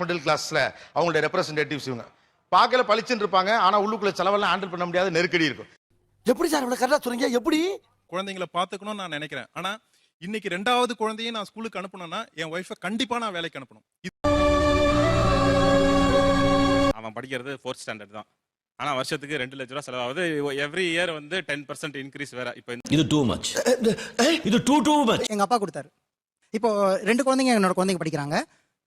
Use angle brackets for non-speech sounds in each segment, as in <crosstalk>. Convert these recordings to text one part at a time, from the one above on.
Middle கிளாஸ்ல அவங்களுடைய representatives இவங்க. பார்க்கல பளிச்சுன்னு இருப்பாங்க. ஆனா உள்ளுக்குள்ள செலவெல்லாம் ஹேண்டில் பண்ண முடியாத நெருக்கடி இருக்கும். எப்படி சார் இவ்வளவு கரெக்டா சொல்றீங்க? எப்படி? குழந்தைங்களை பார்த்துக்கணும்னு நான் நினைக்கிறேன். ஆனா இன்னைக்கு ரெண்டாவது குழந்தையும் நான் ஸ்கூலுக்கு அனுப்பணும்னா என் ஒய்ஃபை கண்டிப்பா நான் வேலைக்கு அனுப்பணும். இது அவன் படிக்கிறது ஃபோர்த் ஸ்டாண்டர்ட் தான். ஆனா வருஷத்துக்கு ரெண்டு லட்ச ரூபா செலவாகுது. எவ்ரி இயர் வந்து டென் பர்சன்ட் இன்க்ரீஸ் வேற. இப்போ இது டூ மச் இது டூ டூ மச் எங்க அப்பா கொடுத்தாரு. இப்போ ரெண்டு குழந்தைங்க என்னோட குழந்தைங்க படிக்கிறாங்க.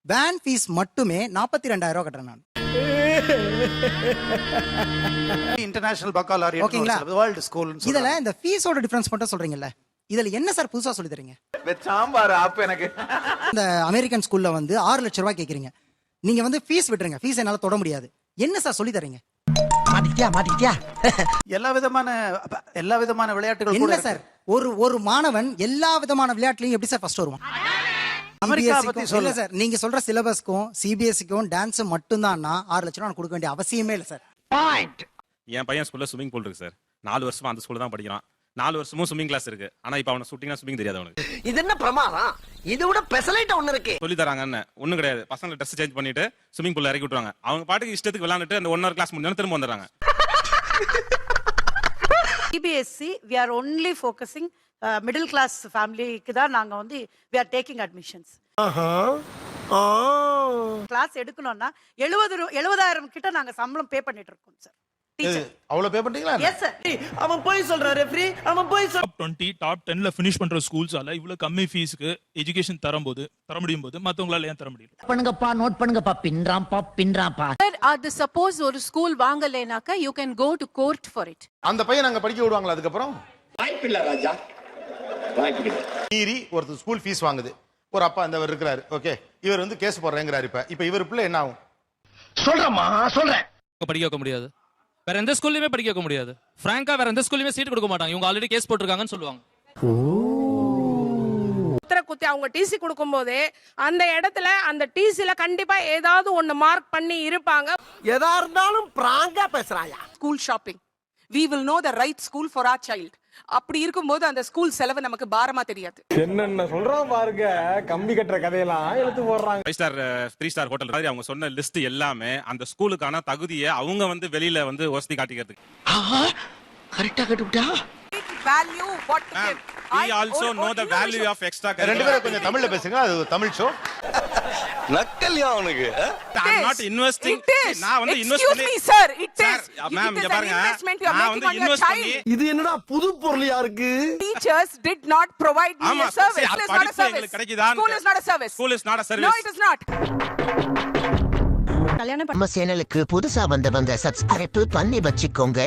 வேன் ஃபீஸ் மட்டுமே நாற்பத்தி ரெண்டாயிரம் ரூபாய் கட்டுறேன் நான். <laughs> இன்டர்நேஷனல் பக்காலாரியட் ஓகேங்களா? வேர்ல்டு ஸ்கூல் இதுல இந்த ஃபீஸோட டிஃபரன்ஸ் மட்டும் சொல்றீங்கல்ல? இதுல என்ன சார் புதுசா சொல்லி தரீங்க? சாம்பார் அப்ப எனக்கு. இந்த அமெரிக்கன் ஸ்கூல்ல வந்து ஆறு லட்ச ரூபாய் கேக்குறீங்க நீங்க வந்து ஃபீஸ் விட்டுருங்க. ஃபீஸ் என்னால தொட முடியாது. என்ன சார் சொல்லி தரீங்க? மாட்டிக்கிட்டியா மாட்டிக்கிட்டியா? எல்லா விதமான எல்லா விதமான விளையாட்டுகள் கூட என்ன. சார் ஒரு ஒரு மாணவன் எல்லா விதமான விளையாட்டுலயும் எப்படி சார் ஃபர்ஸ்ட் வருவான்? அமெரிக்கா பத்தி சொல்லு. சார் நீங்க சொல்ற சிலபஸ்க்கும் சிபிஎஸ்சிக்கும் டான்ஸ் மட்டும்தான் ஆறு லட்ச ரூபா நான் கொடுக்க வேண்டிய அவசியமே இல்லை சார். என் பையன் ஸ்கூல்ல ஸ்விமிங் பூல் இருக்கு சார். நாலு வருஷமா அந்த ஸ்கூல்ல தான் படிக்கிறான். நாலு வருஷமும் ஸ்விமிங் கிளாஸ் இருக்கு. ஆனா இப்போ அவனை சுட்டிங்கன்னா ஸ்விமிங் தெரியாது அவனுக்கு. இது என்ன பிரமாதம்? இது விட பெசலைட் ஒண்ணு இருக்கு. சொல்லி தராங்கன்னு. ஒண்ணும் கிடையாது. பசங்களை ட்ரெஸ் சேஞ்ச் பண்ணிட்டு ஸ்விமிங் பூல்ல இறக்கி விட்டுருவாங்க. அவங்க பாட்டுக்கு இஷ்டத்துக்கு விளையாண்டுட்டு அந்த ஒன் ஹவர் கிளாஸ் முடிஞ்சோன்னு திரும்ப வந்துடுறாங்க. <laughs> CBSE we are only focusing middle class ஃபேமிலிக்கு தான் நாங்கள் வந்து we are taking admissions class எடுக்கணும்னா எழுபது எழுபதாயிரம் கிட்ட நாங்கள் சம்பளம் பே பண்ணிட்டு இருக்கோம் சார் அவ்வளவு பே பண்ணிட்டீங்களா எஸ் சார் அவன் போய் சொல்றான் ரெஃப்ரி அவன் போய் டாப் டுவெண்ட்டி டாப் டென்ல ஃபினிஷ் பண்ற ஸ்கூல்ஸால இவ்வளவு கம்மி ஃபீஸ்க்கு எஜுகேஷன் தரும்போது தர முடியும் போது மத்தவங்களால ஏன் தர முடியல? பண்ணுங்கப்பா நோட் பண்ணுங்கப்பா. பின்றாம்பா பின்றாம்பா அது சப்போஸ் ஒரு school வாங்கலைனாக்கா you can go to court for it அந்த பையன் அங்க படிக்க விடுவாங்களா அதுக்கப்புறம்? மீறி ஒருத்தர் ஸ்கூல் ஃபீஸ் வாங்குது. ஒரு அப்பா இந்த இருக்கிறாரு. ஓகே இவர் வந்து கேஸ் போடுறேங்கிறாரு இப்ப. இப்ப இவர் பிள்ளை என்ன ஆகும்? சொல்றேம்மா சொல்றேன். படிக்க வைக்க முடியாது. வேற எந்த ஸ்கூல்லயுமே படிக்க வைக்க முடியாது. ஃப்ராங்கா வேற எந்த ஸ்கூல்லயுமே சீட் கொடுக்க மாட்டாங்க. இவங்க ஆல்ரெடி கேஸ் போட்டிருக்காங்கன்னு சொல்லுவாங்க. உத்தர குத்தி அவங்க டிசி கொடுக்கும் போதே அந்த இடத்துல அந்த டிசில கண்டிப்பா ஏதாவது ஒன்னு மார்க் பண்ணி இருப்பாங்க. எதா இருந்தாலும் பிராங்கா பேசுறாயா? School shopping we will know the right school for our child அப்படி இருக்கும்போது அந்த ஸ்கூல் செலவு நமக்கு பாரமா தெரியாது. என்னென்ன சொல்றான் பாருங்க கம்பி கட்டுற கதையெல்லாம் எடுத்து போடுறாங்க. Five star three star hotel மாதிரி அவங்க சொன்ன லிஸ்ட் எல்லாமே அந்த ஸ்கூலுக்கான தகுதியை அவங்க வந்து வெளியில வந்து வசதி காட்டிக்கிறதுக்கு. கரெக்டா கட்டுவிட்டா? Value what also know the value of extra ரெண்டு பேரும் கொஞ்சம் தமிழ்ல பேசுங்க அது தமிழ் ஷோ நக்கல்யா அவனுக்கு I'm not investing நான் வந்து இன்வெஸ்ட் பண்ணி சார் இட் Sir, ma'am, இங்க பாருங்க. நான் வந்து invest பண்ணி- இது என்னடா புது not provide me ஆமா, a service. see, School is not a படிப்பு service. எங்களுக்கு கிடைக்குதான்னு School is not a service. School is not a No, service. it is not. கல்யாணம் நம்ம சேனலுக்கு புதுசா வந்தவங்க சப்ஸ்கிரைப் பண்ணி வச்சுக்கோங்க